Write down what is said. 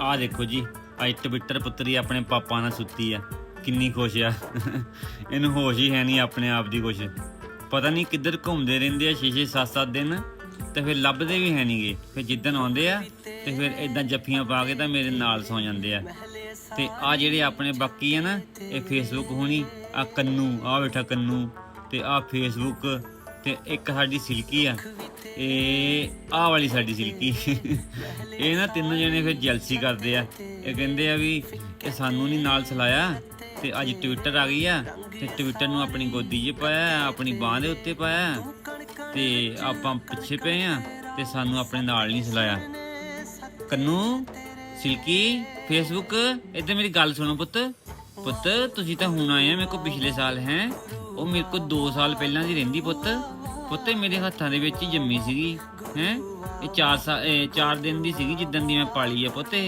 ਆਹ ਦੇਖੋ ਜੀ ਅੱਜ ਟਵਿੱਟਰ ਪੁੱਤਰੀ ਆਪਣੇ ਪਾਪਾ ਨਾਲ ਸੁੱਤੀ ਆ। ਕਿੰਨੀ ਖੁਸ਼ ਆ। ਇਹਨੂੰ ਹੋਸ਼ ਹੀ ਹੈ ਨਹੀਂ ਆਪਣੇ ਆਪ ਦੀ ਕੁਛ। ਪਤਾ ਨਹੀਂ ਕਿੱਧਰ ਘੁੰਮਦੇ ਰਹਿੰਦੇ ਆ 6-6 7-7 ਦਿਨ। ਤੇ ਫਿਰ ਲੱਭਦੇ ਵੀ ਹੈ ਨਹੀਂਗੇ ਫਿਰ ਜਿੱਦਣ ਆਉਂਦੇ ਆ, ਤੇ ਫਿਰ ਇਦਾਂ ਜੱਫੀਆਂ ਪਾ ਕੇ ਤਾਂ ਮੇਰੇ ਨਾਲ ਸੌ ਜਾਂਦੇ ਆ। ਤੇ ਆ ਜਿਹੜੇ ਆਪਣੇ ਬਾਕੀ ਆ ਨਾ, ਇਹ ਫੇਸਬੁੱਕ ਹੋਣੀ ਆ ਕੰਨੂ ਆ ਬੈਠਾ ਕੰਨੂ, ਤੇ ਆ ਫੇਸਬੁੱਕ ਤੇ ਇੱਕ ਸਾਡੀ ਸਿਲਕੀ ਆ। ਇਹ ਆਹ ਵਾਲੀ ਸਾਡੀ ਸਿਲਕੀ। ਇਹ ਨਾ ਤਿੰਨੋਂ ਜਣੇ ਫਿਰ ਜੈਲਸੀ ਕਰਦੇ ਆ। ਇਹ ਕਹਿੰਦੇ ਆ ਵੀ ਇਹ ਸਾਨੂੰ ਨਹੀਂ ਨਾਲ ਚਲਾਇਆ ਤੇ ਅੱਜ ਟਵਿੱਟਰ ਆ ਗਈ ਆ, ਤੇ ਟਵਿੱਟਰ ਨੂੰ ਆਪਣੀ ਗੋਦੀ 'ਚ ਪਾਇਆ, ਆਪਣੀ ਬਾਹ ਦੇ ਉੱਤੇ ਪਾਇਆ, ਤੇ ਆਪਾਂ ਪਿੱਛੇ ਪਏ ਆ, ਤੇ ਸਾਨੂੰ ਆਪਣੇ ਨਾਲ ਨਹੀਂ ਚਲਾਇਆ ਕੰਨੂ, ਸਿਲਕੀ, ਫੇਸਬੁੱਕ, ਇੱਧਰ ਮੇਰੀ ਗੱਲ ਸੁਣੋ ਪੁੱਤ। ਪੁੱਤ, ਤੁਸੀਂ ਤਾਂ ਹੁਣ ਆਏ ਆ, ਮੇਰੇ ਕੋ ਪਿਛਲੇ ਸਾਲ ਹੈ। ਉਹ ਮੇਰੇ ਕੋ 2 ਸਾਲ ਪਹਿਲਾਂ ਦੀ ਰਹਿੰਦੀ ਪੁੱਤ। ਪੁੱਤੇ ਮੇਰੇ ਹੱਥਾਂ ਦੇ ਵਿੱਚ ਹੀ ਜੰਮੀ ਸੀਗੀ, ਹੈ? ਇਹ 4 ਸਾਲ 4 ਦਿਨ ਦੀ ਸੀਗੀ ਜਿੱਦਣ ਦੀ ਮੈਂ ਪਾਲੀ ਆ ਪੁੱਤੇ।